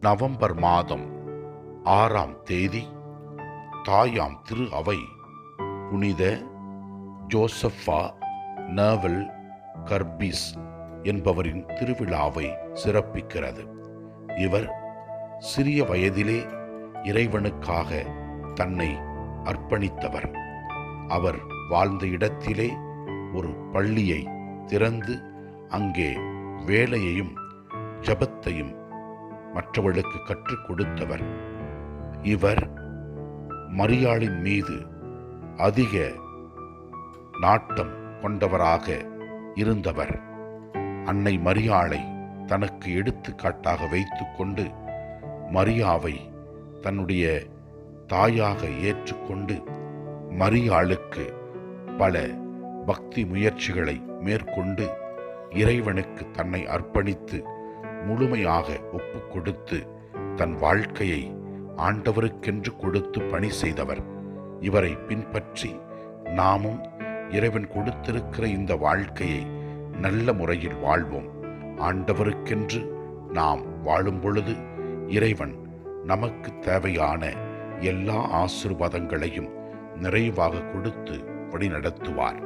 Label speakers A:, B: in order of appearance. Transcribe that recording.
A: November மாதம் ஆறாம் தேதி தாயாம் திரு அவை புனித ஜோசஃபா நர்வல் கர்பிஸ் என்பவரின் திருவிழாவை சிறப்பிக்கிறது. இவர் சிறிய வயதிலே இறைவனுக்காக தன்னை அர்ப்பணித்தவர். அவர் வாழ்ந்த இடத்திலே ஒரு பள்ளியை திறந்து அங்கே வேலையையும் ஜபத்தையும் மற்றவர்களுக்கு கற்றுக் கொடுத்தவர். இவர் மரியாளின் மீது அதிக நாட்டம் கொண்டவராக இருந்தவர். அன்னை மரியாளை தனக்கு எடுத்துக்காட்டாக வைத்துக்கொண்டு மரியாவை தன்னுடைய தாயாக ஏற்றுக்கொண்டு மரியாளுக்கு பல பக்தி முயற்சிகளை மேற்கொண்டு இறைவனுக்கு தன்னை அர்ப்பணித்து முழுமையாக ஒப்பு கொடுத்து தன் வாழ்க்கையை ஆண்டவருக்கென்று கொடுத்து பணி செய்தவர். இவரை பின்பற்றி நாமும் இறைவன் கொடுத்திருக்கிற இந்த வாழ்க்கையை நல்ல முறையில் வாழ்வோம். ஆண்டவருக்கென்று நாம் வாழும் பொழுது இறைவன் நமக்கு தேவையான எல்லா ஆசிர்வாதங்களையும் நிறைவாக கொடுத்து வழிநடத்துவார்.